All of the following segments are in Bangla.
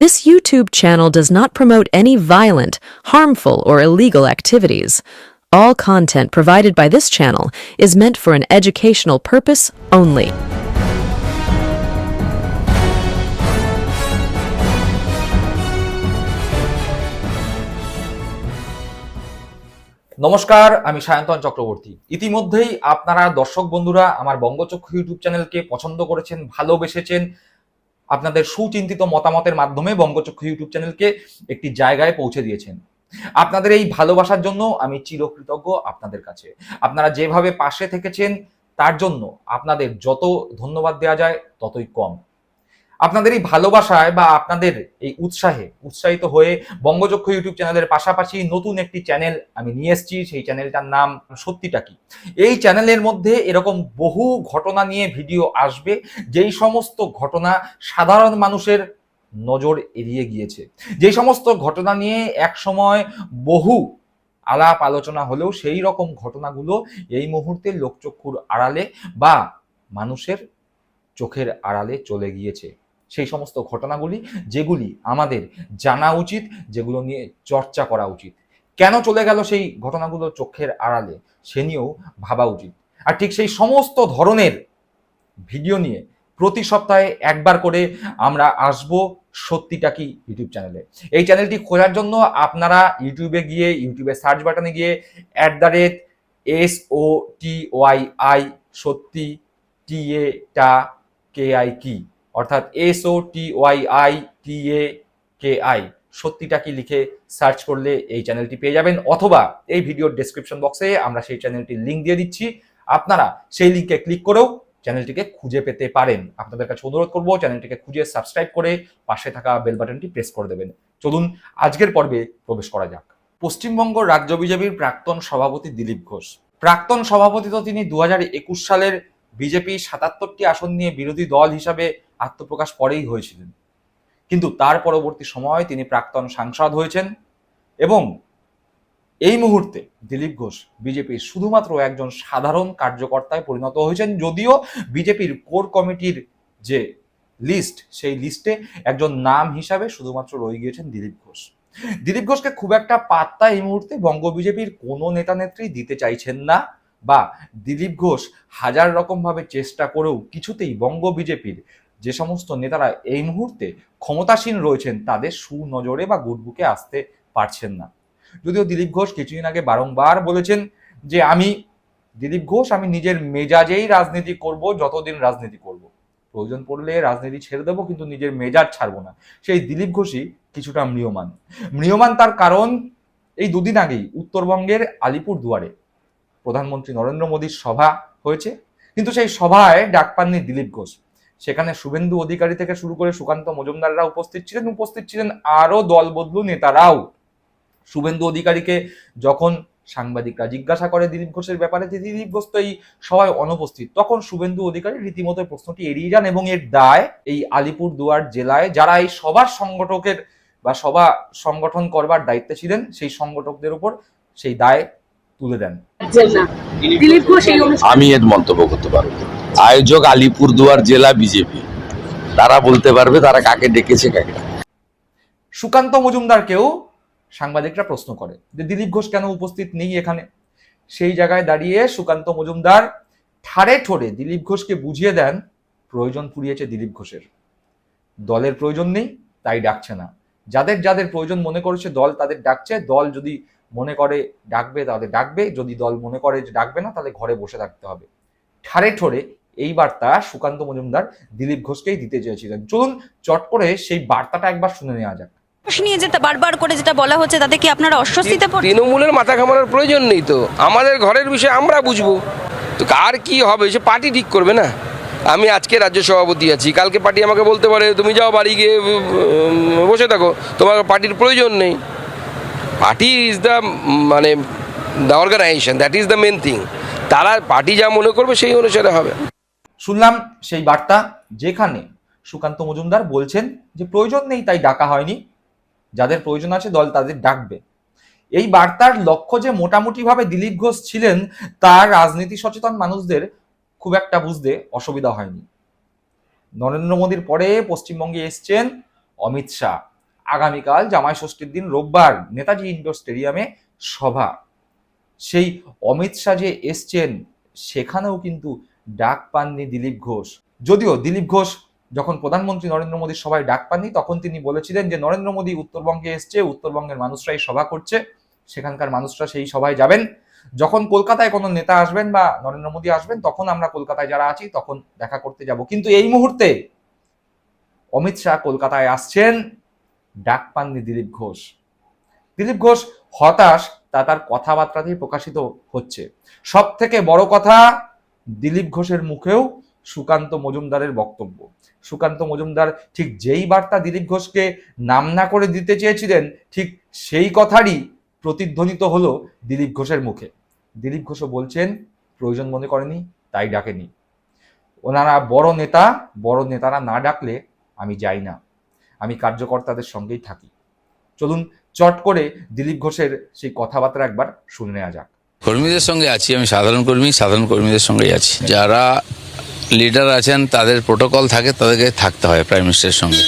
This YouTube channel does not promote any violent, harmful, or illegal activities. All content provided by this channel is meant for an educational purpose only. নমস্কার আমি সায়ন্তন চক্রবর্তী ইতিমধ্যেই আপনারা দর্শক বন্ধুরা আমার বঙ্গচক্ষু ইউটিউব চ্যানেলকে পছন্দ করেছেন ভালোবেসেছেন আপনাদের সুচিন্তিত মতামতের মাধ্যমে বঙ্গচক্ষু ইউটিউব চ্যানেলকে একটি জায়গায় পৌঁছে দিয়েছেন। আপনাদের এই ভালোবাসার জন্য আমি চিরকৃতজ্ঞ আপনাদের কাছে। আপনারা যেভাবে পাশে থেকেছেন, তার জন্য আপনাদের যত ধন্যবাদ দেওয়া যায়, ততই কম। আপনাদের এই ভালোবাসায় বা আপনাদের এই উৎসাহে উৎসাহিত হয়ে বঙ্গচক্ষু ইউটিউব চ্যানেলের পাশাপাশি নতুন একটি চ্যানেল আমি নিয়ে এসেছি। সেই চ্যানেলটার নাম সত্যিটা কি? এই চ্যানেলের মধ্যে এরকম বহু ঘটনা নিয়ে ভিডিও আসবে। যেই সমস্ত ঘটনা সাধারণ মানুষের নজর এড়িয়ে গিয়েছে। যেই সমস্ত ঘটনা নিয়ে এক সময় বহু আলাপ আলোচনা হলেও সেই রকম ঘটনাগুলো এই মুহূর্তে লোকচক্ষুর আড়ালে বা মানুষের চোখের আড়ালে চলে গিয়েছে। সেই সমস্ত ঘটনাগুলি যেগুলি আমাদের জানা উচিত, যেগুলো নিয়ে চর্চা করা উচিত। কেন চলে গেল সেই ঘটনাগুলো চোখের আড়ালে? সে নিয়েও ভাবা উচিত। আর ঠিক সেই সমস্ত ধরনের ভিডিও নিয়ে প্রতি সপ্তাহে একবার করে আমরা আসব সত্যিটা কি ইউটিউব চ্যানেলে। এই চ্যানেলটি খোঁজার জন্য আপনারা ইউটিউবে গিয়ে, ইউটিউবে সার্চ বাটনে গিয়ে at the rate S O T Y I সত্যি টি এ টা কে আই কি অর্থাৎ S O T Y I T A K I সত্যিটা কি লিখে সার্চ করলে এই চ্যানেলটি পেয়ে যাবেন, অথবা এই ভিডিওর ডেসক্রিপশন বক্সে আমরা সেই চ্যানেলটির লিঙ্ক দিয়ে দিচ্ছি। আপনারা সেই লিঙ্কে ক্লিক করেও চ্যানেলটিকে খুঁজে পেতে পারেন। আপনাদের কাছে অনুরোধ করব, চ্যানেলটিকে খুঁজে সাবস্ক্রাইব করে পাশে থাকা বেল বাটনটি প্রেস করে দেবেন। চলুন আজকের পর্বে প্রবেশ করা যাক। পশ্চিমবঙ্গ রাজ্য বিজেপির প্রাক্তন সভাপতি দিলীপ ঘোষ। প্রাক্তন সভাপতি তো তিনি দু হাজার একুশ সালের বিজেপি সাতাত্তরটি আসন নিয়ে বিরোধী দল হিসাবে আত্মপ্রকাশ পরেই হয়েছিলেন। কিন্তু তার পরবর্তী সময় তিনি প্রাক্তন সাংসদ হয়েছেন এবং এই মুহূর্তে দিলীপ ঘোষ বিজেপির শুধুমাত্র একজন সাধারণ কার্যকর্তায় পরিণত হয়েছেন, যদিও বিজেপির কোর কমিটির যে লিস্ট, সেই লিস্টে একজন নাম হিসাবে শুধুমাত্র রয়ে গিয়েছেন দিলীপ ঘোষ। দিলীপ ঘোষকে খুব একটা পাত্তা এই মুহূর্তে বঙ্গ বিজেপির কোনো নেতা নেত্রী দিতে চাইছেন না বা দিলীপ ঘোষ হাজার রকম ভাবে চেষ্টা করেও কিছুতেই বঙ্গ বিজেপির যে সমস্ত নেতারা এই মুহূর্তে ক্ষমতাসীন রয়েছেন, তাদের সুনজরে বা গুটবুকে আসতে পারছেন না। যদিও দিলীপ ঘোষ কিছুদিন আগে বারংবার বলেছেন যে, আমি, দিলীপ ঘোষ, আমি নিজের মেজাজেই রাজনীতি করব, যতদিন রাজনীতি করব। প্রয়োজন পড়লে রাজনীতি ছেড়ে দেবো, কিন্তু নিজের মেজাজ ছাড়বো না। সেই দিলীপ ঘোষই কিছুটা ম্রিয়মান। ম্রিয়মান তার কারণ এই দুদিন আগেই উত্তরবঙ্গের আলিপুর দুয়ারে প্রধানমন্ত্রী নরেন্দ্র মোদীর সভা হয়েছে। কিন্তু সেই সভায় ডাক পাননি দিলীপ ঘোষ। সেখানে শুভেন্দু অধিকারী থেকে শুরু করে সুকান্ত মজুমদাররা উপস্থিত ছিলেন উপস্থিত ছিলেন আরও দলবদলু নেতারাও শুভেন্দু অধিকারীকে যখন সাংবাদিকরা জিজ্ঞাসা করে দিলীপ ঘোষের ব্যাপারে যে দিলীপ ঘোষ তো এই সবাই অনুপস্থিত তখন শুভেন্দু অধিকারী রীতিমতো প্রশ্নটি এড়িয়ে যান এবং এর দায় এই আলিপুর দুয়ার জেলায় যারা এই সবার সংগঠকের বা সভা সংগঠন করবার দায়িত্বে ছিলেন সেই সংগঠকদের উপর সেই দায় তুলে দেন আমি এর মন্তব্য করতে পারব না। আয়োজক আলিপুরদুয়ার জেলা বিজেপি। তারা বলতে পারবে, তারা কাকে ডেকেছে, কাকে। সুকান্ত মজুমদারকেও সাংবাদিকরা প্রশ্ন করে যে দিলীপ ঘোষ কেন উপস্থিত নেই এখানে? সেই জায়গায় দাঁড়িয়ে সুকান্ত মজুমদার ঠাড়ে ঠোড়ে দিলীপ ঘোষকে বুঝিয়ে দেন, প্রয়োজন পুড়িয়েছে দিলীপ ঘোষের। দলের প্রয়োজন নেই, তাই ডাকছে না। যাদের যাদের প্রয়োজন মনে করেছে দল তাদের ডাকছে। দল যদি মনে করে ডাকবে তাদের ডাকবে। যদি দল মনে করে যে ডাকবে না, তাহলে ঘরে বসে থাকতে হবে। ঠাড়ে ঠোড়ে এই বার্তা সুকান্ত মজুমদার দিলীপ ঘোষকেই দিতে চেয়েছিলেন। চলুন চট করে সেই বার্তাটা একবার শুনে নেওয়া যাক। নিয়ে যেটা বারবার করে যেটা বলা হচ্ছে তাতে কি আপনারা অস্বস্তিতে তৃণমূলের মাথা ঘামানোর প্রয়োজন নেই তো। আমাদের ঘরের বিষয় আমরা বুঝব। তো কার কি হবে? সে পার্টি ঠিক করবে না? আমি আজকে রাজ্য সভাপতি আছি। কালকে পার্টি আমাকে বলতে পারে তুমি যাও বাড়ি গিয়ে বসে থাকো। তোমার পার্টির প্রয়োজন নেই। পার্টি ইজ দ্য মানে the organization that is the main thing তারা পার্টি যা মনে করবে সেই অনুসারে হবে। শুনলাম সেই বার্তা যেখানে সুকান্ত মজুমদার বলছেন যে প্রয়োজন নেই তাই ডাকা হয়নি। যাদের প্রয়োজন আছে দল তাদের ডাকবে। এই বার্তার লক্ষ্য যে মোটামুটিভাবে দিলীপ ঘোষ ছিলেন, তার রাজনীতি সচেতন মানুষদের খুব একটা বুঝতে অসুবিধা হয়নি। নরেন্দ্র মোদীর পরে পশ্চিমবঙ্গে এসছেন অমিত শাহ। আগামীকাল জামাই ষষ্ঠীর দিন রোববার নেতাজি ইন্ডোর স্টেডিয়ামে সভা। সেই অমিত শাহ যে এসছেন, সেখানেও কিন্তু ডাক পাননি দিলীপ ঘোষ। যদিও দিলীপ ঘোষ যখন প্রধানমন্ত্রী নরেন্দ্র মোদীর সভায় ডাক পাননি, তখন তিনি বলেছিলেন যে, নরেন্দ্র মোদী উত্তরবঙ্গে এসছে, উত্তরবঙ্গের মানুষরাই সভা করছে, সেখানকার মানুষরা সেই সভায় যাবেন। যখন কলকাতায় কোনো নেতা আসবেন বা নরেন্দ্র মোদী আসবেন, তখন আমরা কলকাতায় যারা আছি, তখন দেখা করতে যাব। কিন্তু এই মুহূর্তে অমিত শাহ কলকাতায় আসছেন, ডাক পাননি দিলীপ ঘোষ। দিলীপ ঘোষ হতাশ, তা তার কথাবার্তাতেই প্রকাশিত হচ্ছে। সব থেকে বড় কথা দিলীপ ঘোষের মুখেও সুকান্ত মজুমদারের বক্তব্য। সুকান্ত মজুমদার ঠিক যেই বার্তা দিলীপ ঘোষকে নাম না করে দিতে চেয়েছিলেন, ঠিক সেই কথারই প্রতিধ্বনিত হলো দিলীপ ঘোষের মুখে। দিলীপ ঘোষও বলছেন, প্রয়োজন মনে করেনি, তাই ডাকেনি। ওনারা বড় নেতা, বড় নেতারা না ডাকলে আমি যাই না। আমি কার্যকর্তাদের সঙ্গেই থাকি। চলুন চট করে দিলীপ ঘোষের সেই কথাবার্তা একবার শুনে নেওয়া যাক। কর্মীদের সঙ্গে আছি, আমি সাধারণ কর্মী, সাধারণ কর্মীদের সঙ্গেই আছি। যারা লিডার আছেন, তাদের প্রোটোকল থাকে, তাদেরকে থাকতে হয় প্রাইম মিনিস্টারের সঙ্গে।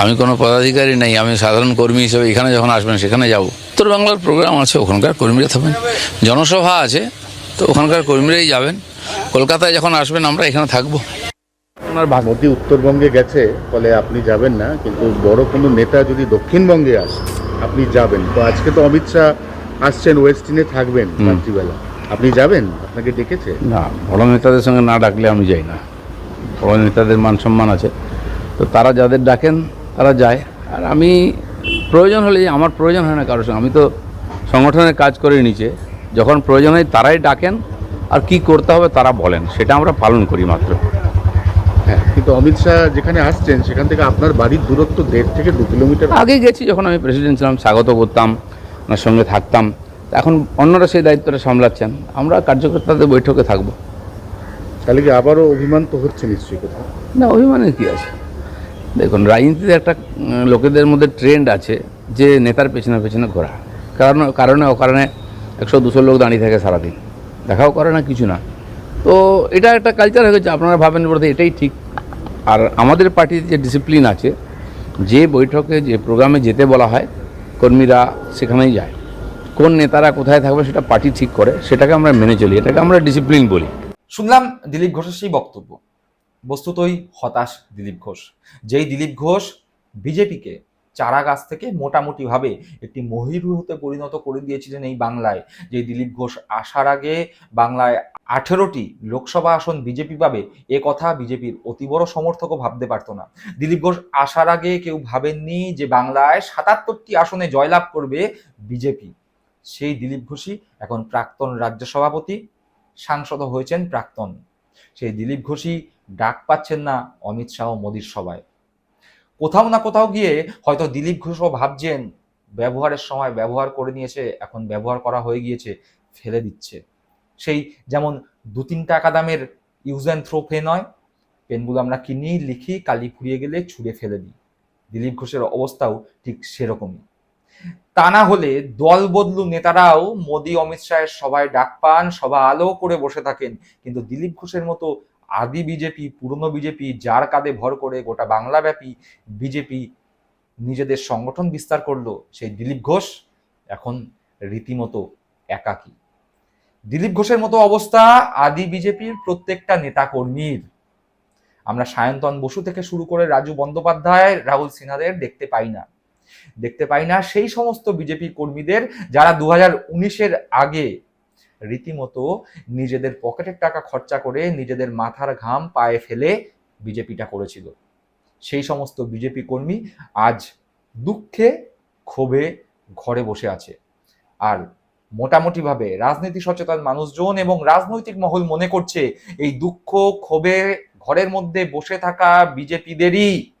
আমি কোনো পদাধিকারী নেই, আমি সাধারণ কর্মী হিসেবে এখানে যখন আসবেন, সেখানে যাব। উত্তর বাংলার প্রোগ্রাম আছে, ওখানকার কর্মীরা থাকবেন। জনসভা আছে, তো ওখানকার কর্মীরাই যাবেন। কলকাতায় যখন আসবেন, আমরা এখানে থাকব। আপনার মোদী উত্তরবঙ্গে গেছে, ফলে আপনি যাবেন না, কিন্তু বড় কোনো নেতা যদি দক্ষিণবঙ্গে আসে, আপনি যাবেন। তো আজকে তো অমিত শাহ আসছেন ওয়েস্টিনে থাকবেন রাত্রিবেলা। আপনি যাবেন? আপনাকে ডেকেছে? না বড় নেতাদের সঙ্গে না ডাকলে আমি যাই না। বড় নেতাদের মান সম্মান আছে। তো তারা যাদের ডাকেন তারা যায়। আর আমি প্রয়োজন হলে আমার প্রয়োজন হয় না কারোর সঙ্গে। আমি তো সংগঠনের কাজ করে নিচে। যখন প্রয়োজন হয় তারাই ডাকেন। আর কি করতে হবে তারা বলেন। সেটা আমরা পালন করি মাত্র। হ্যাঁ কিন্তু অমিত শাহ যেখানে আসছেন সেখান থেকে আপনার বাড়ির দূরত্ব দেড় থেকে দু কিলোমিটার। আগে গেছি যখন আমি প্রেসিডেন্ট ছিলাম স্বাগত করতাম। ওনার সঙ্গে থাকতাম। এখন অন্যরা সেই দায়িত্বটা সামলাচ্ছেন। আমরা কার্যকর্তাদের বৈঠকে থাকব। তাহলে কি আবারও অভিমান তো হচ্ছে নিশ্চয়ই কোথাও? না অভিমানের কী আছে? দেখুন রাজনীতিতে একটা লোকেদের মধ্যে ট্রেন্ড আছে যে নেতার পেছনে পেছনে ঘোরা। কারণ কারণে অকারণে একশো দুশো লোক দাঁড়িয়ে থাকে সারাদিন। দেখাও করে না কিছু না। তো এটা একটা কালচার হয়ে গেছে আপনারা ভাবেন বলতে এটাই ঠিক। আর আমাদের পার্টির যে ডিসিপ্লিন আছে যে বৈঠকে যে প্রোগ্রামে যেতে বলা হয় কর্মীরা সেখানেই যায়। কোন নেতারা কোথায় থাকবে সেটা পার্টি ঠিক করে, সেটাকে আমরা মেনে চলি, এটাকে আমরা ডিসিপ্লিন বলি। শুনলাম দিলীপ ঘোষের সেই বক্তব্য। বস্তুতই হতাশ দিলীপ ঘোষ। যেই দিলীপ ঘোষ বিজেপিকে চারা গাছ থেকে মোটামুটিভাবে একটি মহিরুহতে পরিণত করে দিয়েছিলেন এই বাংলায়, যে দিলীপ ঘোষ আসার আগে বাংলায় আঠেরোটি লোকসভা আসন বিজেপি পাবে, এ কথা বিজেপির অতি বড় সমর্থকও ভাবতে পারতো না। দিলীপ ঘোষ আসার আগে কেউ ভাবেননি যে বাংলায় সাতাত্তরটি আসনে জয়লাভ করবে বিজেপি। সেই দিলীপ ঘোষই এখন প্রাক্তন রাজ্য সভাপতি সাংসদ হয়েছেন প্রাক্তন। সেই দিলীপ ঘোষই ডাক পাচ্ছেন না অমিত শাহ মোদীর সভায়। কোথাও না কোথাও গিয়ে হয়তো দিলীপ ঘোষও ভাবছেন, ব্যবহারের সময় ব্যবহার করে নিয়েছে, এখন ব্যবহার করা হয়ে গিয়েছে, ফেলে দিচ্ছে। সেই যেমন দু তিন টাকা দামের ইউজ অ্যান্ড থ্রো পেন নয় পেনগুলো আমরা কিনি, লিখি, কালি ফুরিয়ে গেলে ছুঁড়ে ফেলে দিই। দিলীপ ঘোষের অবস্থাও ঠিক সেরকমই। তা না হলে দল বদলু নেতারাও মোদী, অমিত শাহের সভায় ডাক পান, সভা আলো করে বসে থাকেন। কিন্তু দিলীপ ঘোষের মতো আদি বিজেপি, পুরনো বিজেপি, যার কাঁধে ভর করে গোটা বাংলাব্যাপী বিজেপি নিজেদের সংগঠন বিস্তার করল, সেই দিলীপ ঘোষ এখন রীতিমতো একাকী। দিলীপ ঘোষের মতো অবস্থা আদি বিজেপির প্রত্যেকটা নেতা কর্মীর আমরা সায়ন্তন বসু থেকে শুরু করে রাজু বন্দ্যোপাধ্যায়, রাহুল সিনহাদের দেখতে পাই না। দেখতে পাই না সেই সমস্ত বিজেপি কর্মীদের যারা দু হাজার আগে রীতিমতো নিজেদের পকেটের টাকা খরচা করে নিজেদের মাথার ঘাম পায়ে ফেলে বিজেপিটা করেছিল। সেই সমস্ত বিজেপি কর্মী আজ দুঃখে ক্ষোভে ঘরে বসে আছে। আর মোটামুটিভাবে রাজনীতি সচেতন মানুষজন এবং রাজনৈতিক মহল মনে করছে এই দুঃখ, ক্ষোভে ঘরের মধ্যে বসে থাকা বিজেপিদেরই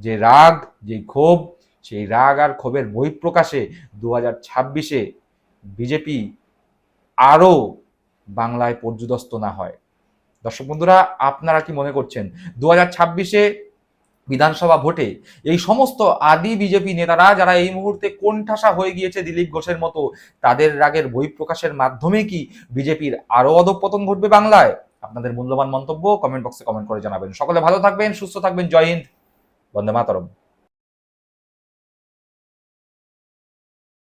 যে রাগ, যে ক্ষোভ, সেই রাগ আর ক্ষোভের বহিঃপ্রকাশে দু হাজার ছাব্বিশে বিজেপি আরও বাংলায় পর্যুদস্ত না হয়। দর্শক বন্ধুরা, আপনারা কি মনে করছেন? দু হাজার ছাব্বিশে বিধানসভা ভোটে এই সমস্ত আদি বিজেপি নেতারা যারা এই মুহূর্তে কোণঠাসা হয়ে গিয়েছে দিলীপ ঘোষের মতো, তাদের রাগের বহিঃপ্রকাশের মাধ্যমে কি বিজেপির আরও অধঃপতন ঘটবে বাংলায়? আপনাদের মূল্যবান মন্তব্য কমেন্ট বক্সে কমেন্ট করে জানাবেন। সকলে ভালো থাকবেন, সুস্থ থাকবেন। জয় হিন্দ। বন্দে মাতরম।